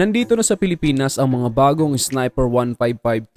Nandito na sa Pilipinas ang mga bagong Sniper 155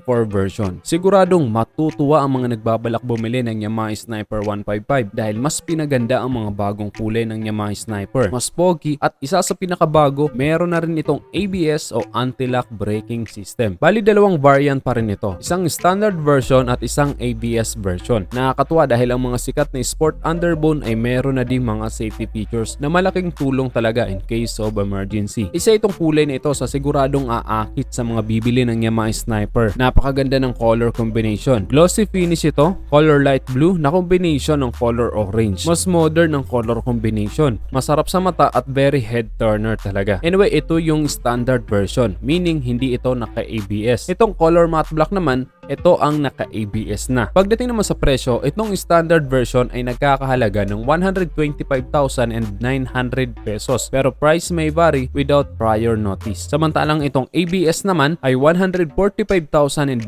2024 version. Siguradong matutuwa ang mga nagbabalak bumili ng Yamaha Sniper 155 dahil mas pinaganda ang mga bagong kulay ng Yamaha Sniper. Mas pogi at isa sa pinakabago, meron na rin itong ABS o anti-lock braking system. Bali dalawang variant pa rin ito. Isang standard version at isang ABS version. Nakakatuwa dahil ang mga sikat na sport underbone ay meron na din mga safety features na malaking tulong talaga in case of emergency. Isa itong kulay na ito sa siguradong aakit sa mga bibili ng Yamaha Sniper. Napakaganda ng color combination. Glossy finish ito, color light blue na combination ng color orange. Mas modern ang color combination. Masarap sa mata at very head turner talaga. Anyway, ito yung standard version, meaning hindi ito naka-ABS. Itong color matte black naman, ito ang naka-ABS na. Pagdating naman sa presyo, itong standard version ay nagkakahalaga ng 125,900 pesos. Pero price may vary without prior notice. Samantalang itong ABS naman ay 145,900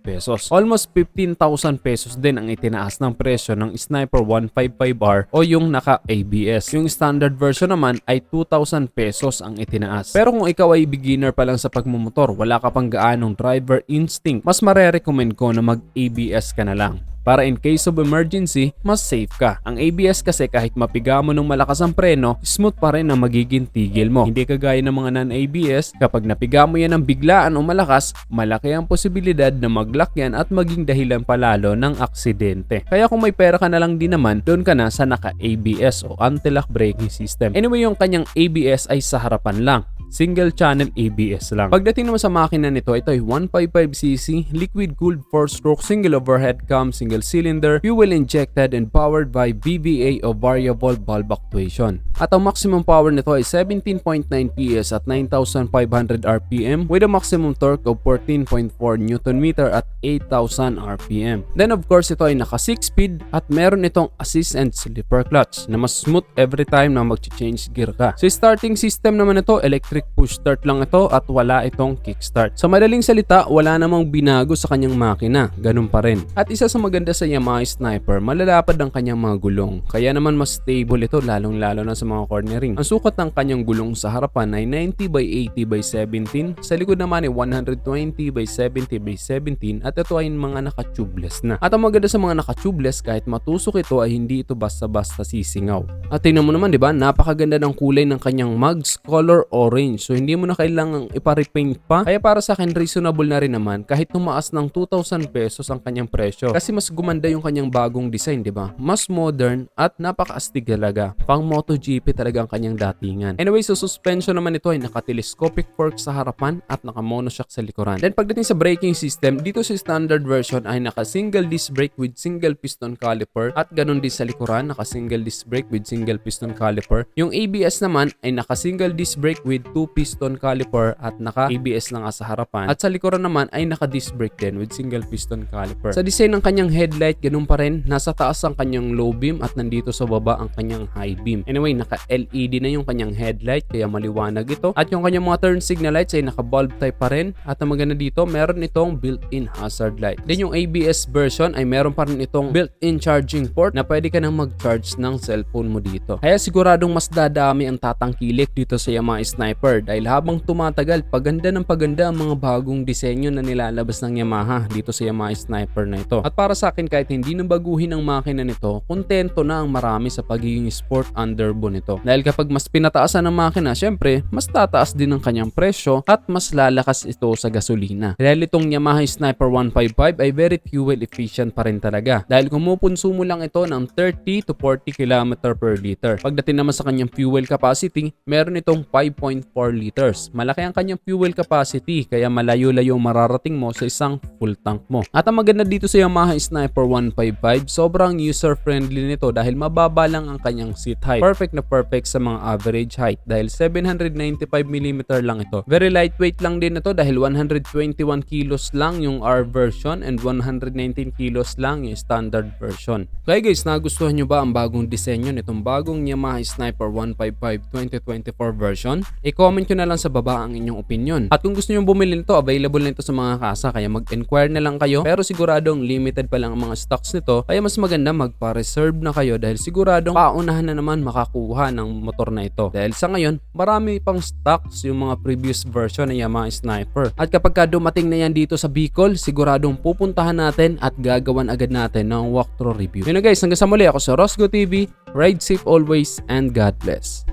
pesos. Almost 15,000 pesos din ang itinaas ng presyo ng Sniper 155R o yung naka-ABS. Yung standard version naman ay 2,000 pesos ang itinaas. Pero kung ikaw ay beginner pa lang sa pagmumotor, wala ka pang gaanong driver instinct, mas mare-recommend ko na mag-ABS ka na lang. Para in case of emergency, mas safe ka. Ang ABS kasi kahit mapiga mo ng malakas ang preno, smooth pa rin ang magiging tigil mo. Hindi kagaya ng mga non-ABS, kapag napiga mo yan ng biglaan o malakas, malaki ang posibilidad na maglock yan at maging dahilan palalo ng aksidente. Kaya kung may pera ka na lang din naman, doon ka na sa naka-ABS o anti-lock braking system. Anyway, yung kanyang ABS ay sa harapan lang single channel ABS lang. Pagdating naman sa makina nito, ito ay 155cc, liquid cooled 4-stroke, single overhead cam, single cylinder, fuel injected and powered by VVA o variable valve actuation. At ang maximum power nito ay 17.9 PS at 9,500 RPM with a maximum torque of 14.4 Nm at 8,000 RPM. Then of course ito ay naka 6 speed at meron itong assist and slipper clutch na mas smooth every time na mag-change gear ka. Sa starting system naman ito, electric push start lang ito at wala itong kickstart. Sa madaling salita, wala namang binago sa kanyang makina, ganun pa rin. At isa sa maganda sa Yamaha Sniper, malalapad ang kanyang mga gulong. Kaya naman mas stable ito lalong lalo na sa mga cornering. Ang sukat ng kanyang gulong sa harapan ay 90 by 80 by 17, sa likod naman ay 120 by 70 by 17 at ito ay mga naka-tubeless na. At ang maganda sa mga naka-tubeless kahit matusok ito ay hindi ito basta-basta sisingaw. At tingnan mo naman 'di ba, napakaganda ng kulay ng kanyang mugs, color orange. So hindi mo na kailangang ipa-repaint pa. Kaya para sa akin reasonable na rin naman kahit tumaas ng 2,000 pesos ang kanyang presyo. Kasi mas gumanda yung kanyang bagong design, 'di ba? Mas modern at napakaastig talaga. Pang MotoGP talaga ang kanyang datingan. Anyway, so suspension naman ito ay naka-telescopic fork sa harapan at naka-monoshock sa likuran. Then pagdating sa braking system, dito sa standard version ay naka-single disc brake with single piston caliper at ganun din sa likuran, naka-single disc brake with single piston caliper. Yung ABS naman ay naka-single disc brake with two piston caliper at naka-ABS lang nga sa harapan. At sa likuran naman ay naka-disc brake din with single piston caliper. Sa design ng kanyang headlight, ganun pa rin, nasa taas ang kanyang low beam at nandito sa baba ang kanyang high beam. Anyway, naka-LED na yung kanyang headlight kaya maliwanag ito. At yung kanyang mga turn signal lights ay naka-bulb type pa rin. At ang maganda dito, meron itong built-in hazard light. Then yung ABS version ay meron pa rin itong built-in charging port na pwede ka nang mag-charge ng cellphone mo dito. Kaya siguradong mas dadami ang tatangkilik dito sa Yamaha Sniper dahil habang tumatagal, paganda ng paganda ang mga bagong disenyo na nilalabas ng Yamaha dito sa Yamaha Sniper na ito. At para sa akin kahit hindi na baguhin ang makina nito, kontento na ang marami sa pagiging sport underbone nito. Dahil kapag mas pinataasan ang makina, syempre, mas tataas din ang kanyang presyo at mas lalakas ito sa gasolina. Dahil itong Yamaha Sniper 155 ay very fuel efficient pa rin talaga. Dahil kumukonsumo lang ito ng 30 to 40 km per liter. Pagdating naman sa kanyang fuel capacity, meron itong 5.4 liters. Malaki ang kanyang fuel capacity kaya malayo-layo mararating mo sa isang full tank mo. At ang maganda dito sa Yamaha Sniper 155, sobrang user-friendly nito dahil mababa lang ang kanyang seat height. Perfect na perfect sa mga average height dahil 795mm lang ito. Very lightweight lang din ito dahil 121 kilos lang yung R version and 119 kilos lang yung standard version. Kaya guys, nagustuhan nyo ba ang bagong disenyo nitong bagong Yamaha Sniper 155 2024 version? I-comment I-comment nyo na lang sa baba ang inyong opinion. At kung gusto nyo bumili nito, available na ito sa mga kasa kaya mag-inquire na lang kayo. Pero siguradong limited pa lang ang mga stocks nito kaya mas maganda magpa-reserve na kayo dahil siguradong paunahan na naman makakuha ng motor na ito. Dahil sa ngayon, marami pang stocks yung mga previous version ng Yamaha Sniper. At kapag ka dumating na yan dito sa Bicol, siguradong pupuntahan natin at gagawan agad natin ng walkthrough review. Yun na guys, hanggang sa muli ako sa Rosgo TV. Ride safe always and God bless.